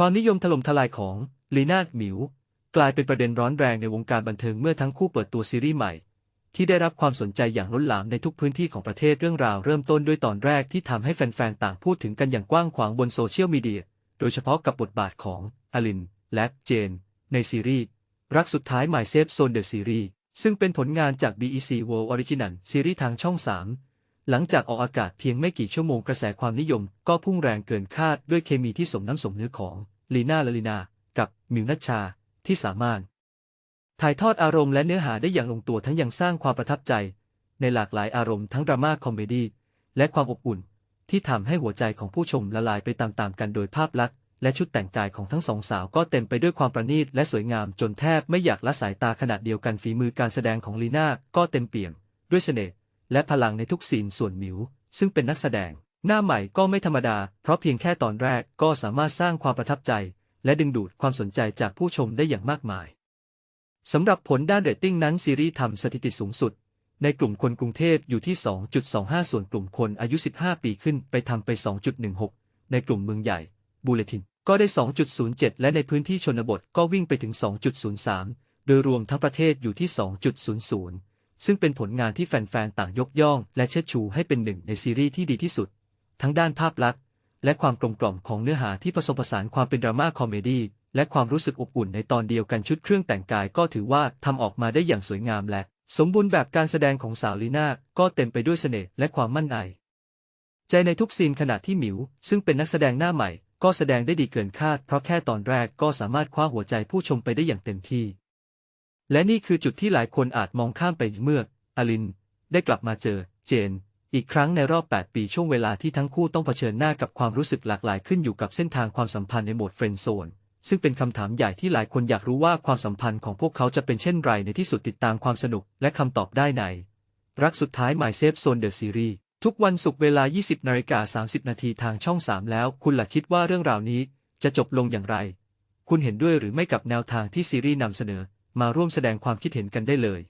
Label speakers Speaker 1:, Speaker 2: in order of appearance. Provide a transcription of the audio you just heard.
Speaker 1: ความนิยมถล่มทลายของลีนาหมิว กลายเป็นประเด็นร้อนแรงในวงการบันเทิงเมื่อทั้งคู่เปิดตัวซีรีส์ใหม่ ที่ได้รับความสนใจอย่างล้นหลามในทุกพื้นที่ของประเทศเรื่องราวเริ่มต้นด้วยตอนแรกที่ทำให้แฟนๆ ต่างพูดถึงกันอย่างกว้างขวางบนโซเชียลมีเดีย โดยเฉพาะกับบทบาทของอลิน และเจน ในซีรีส์รักสุดท้าย My Safe Zone The Series ซึ่งเป็นผลงานจาก BEC World Original ซีรีส์ทางช่อง 3 หลังจากออกอากาศเพียงไม่กี่ชั่วโมงกระแสความนิยม ก็พุ่งแรงเกินคาดด้วยเคมีที่สมน้ำสมเนื้อของลีน่าและลีนา กับมิวนัชชา ที่สามารถ ถ่ายทอดอารมณ์และเนื้อหาได้อย่างลงตัวทั้งยังสร้างความประทับใจ ในหลากหลายอารมณ์ทั้งดราม่าคอมเมดี้และความอบอุ่น ที่ทำให้หัวใจของผู้ชมละลายไปตามๆกันโดยภาพลักษณ์และชุดแต่งกายของทั้งสองสาวก็เต็มไปด้วยความประณีตและสวยงามจนแทบไม่อยากละสายตาขณะเดียวกันฝีมือการแสดงของลีน่าก็เต็มเปี่ยมด้วยเสน่ห์ และพลังในทุกซีนส่วนหมิว ซึ่งเป็นนักแสดง หน้าใหม่ก็ไม่ธรรมดา เพราะเพียงแค่ตอนแรกก็สามารถสร้างความประทับใจ และดึงดูดความสนใจจากผู้ชมได้อย่างมากมายสำหรับผลด้านเรตติ้งนั้นซีรีส์ทำสถิติสูงสุด ในกลุ่มคนกรุงเทพอยู่ที่ 2.25 ส่วนกลุ่มคนอายุ 15 ปีขึ้นไปทำไป 2.16 ในกลุ่มเมืองใหญ่บูเลตินก็ได้ 2.07 และในพื้นที่ชนบทก็วิ่งไปถึง 2.03 โดยรวมทั้งประเทศอยู่ที่ 2.00 ซึ่งเป็นผลงานที่แฟนๆ ต่างยกย่อง และเชิดชูให้เป็นหนึ่งในซีรีส์ที่ดีที่สุด ทั้งด้านภาพลักษณ์ และความกลมกล่อมของเนื้อหาที่ผสมผสานความเป็นดราม่าคอมเมดี้และความรู้สึกอบอุ่นในตอนเดียวกันชุดเครื่องแต่งกายก็ถือว่าทำออกมาได้อย่างสวยงามและ สมบูรณ์แบบการแสดงของสาวลีน่าก็เต็มไปด้วยเสน่ห์และความมั่นใจใจในทุกซีนขณะที่หมิว ซึ่งเป็นนักแสดงหน้าใหม่ ก็แสดงได้ดีเกินคาด เพราะแค่ตอนแรกก็สามารถคว้าหัวใจผู้ชมไปได้อย่างเต็มที่ และนี่คือจุดที่หลายคนอาจมองข้ามไปเมื่ออลิน ได้กลับมาเจอ เจน อีกครั้งในรอบ 8 ปีช่วงเวลาที่ทั้งคู่ต้องเผชิญหน้ากับความรู้สึกหลากหลายขึ้นอยู่กับเส้นทางความสัมพันธ์ในโหมดเฟรนด์โซนซึ่งเป็นคำถามใหญ่ที่หลายคนอยากรู้ว่าความสัมพันธ์ของพวกเขาจะเป็นเช่นไรในที่สุดติดตามความสนุกและคำตอบได้ใน รักสุดท้าย My Safe Zone The Series ทุกวันศุกร์เวลา 20นาฬิกา30 นาทีทางช่อง 3 แล้ว คุณล่ะคิดว่าเรื่องราวนี้จะจบลงอย่างไร คุณเห็นด้วยหรือไม่กับแนวทางที่ซีรีส์นำเสนอ มาร่วมแสดงความคิดเห็นกันได้เลย